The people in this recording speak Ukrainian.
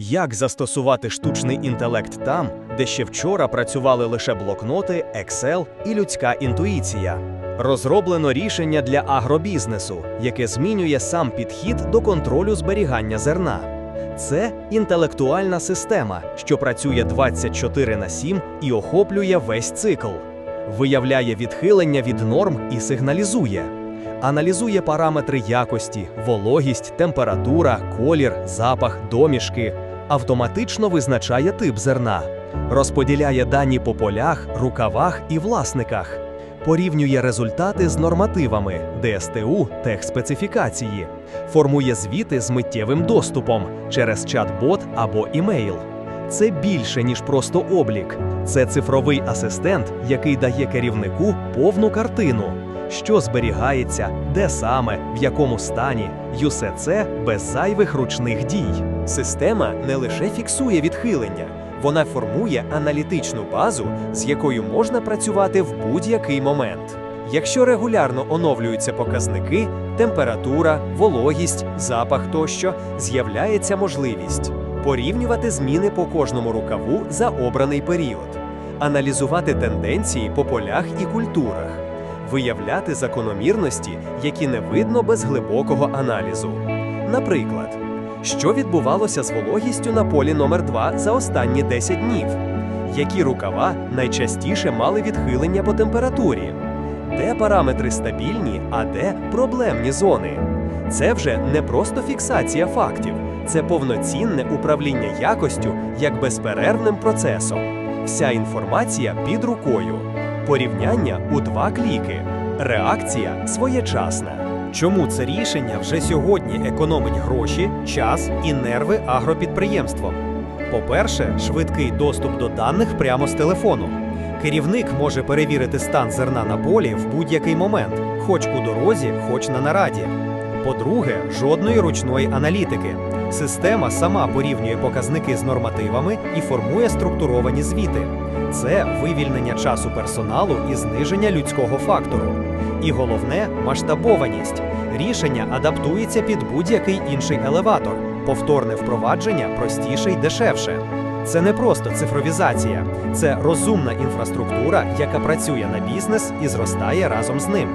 Як застосувати штучний інтелект там, де ще вчора працювали лише блокноти, Excel і людська інтуїція? Розроблено рішення для агробізнесу, яке змінює сам підхід до контролю зберігання зерна. Це інтелектуальна система, що працює 24 на 7 і охоплює весь цикл, виявляє відхилення від норм і сигналізує. Аналізує параметри якості, вологість, температура, колір, запах, домішки, автоматично визначає тип зерна, розподіляє дані по полях, рукавах і власниках, порівнює результати з нормативами ДСТУ, техспецифікації, формує звіти з миттєвим доступом через чат-бот або імейл. Це більше, ніж просто облік. Це цифровий асистент, який дає керівнику повну картину, що зберігається, де саме, в якому стані, і усе це без зайвих ручних дій. Система не лише фіксує відхилення, вона формує аналітичну базу, з якою можна працювати в будь-який момент. Якщо регулярно оновлюються показники, температура, вологість, запах тощо, з'являється можливість порівнювати зміни по кожному рукаву за обраний період, аналізувати тенденції по полях і культурах, виявляти закономірності, які не видно без глибокого аналізу. Наприклад, що відбувалося з вологістю на полі номер 2 за останні 10 днів? Які рукава найчастіше мали відхилення по температурі? Де параметри стабільні, а де проблемні зони? Це вже не просто фіксація фактів, це повноцінне управління якостю як безперервним процесом. Вся інформація під рукою. Порівняння у два кліки. Реакція своєчасна. Чому це рішення вже сьогодні економить гроші, час і нерви агропідприємствам? По-перше, швидкий доступ до даних прямо з телефону. Керівник може перевірити стан зерна на полі в будь-який момент, хоч у дорозі, хоч на нараді. По-друге, жодної ручної аналітики. Система сама порівнює показники з нормативами і формує структуровані звіти. Це вивільнення часу персоналу і зниження людського фактору. І головне масштабованість. Рішення адаптується під будь-який інший елеватор. Повторне впровадження простіше й дешевше. Це не просто цифровізація, це розумна інфраструктура, яка працює на бізнес і зростає разом з ним.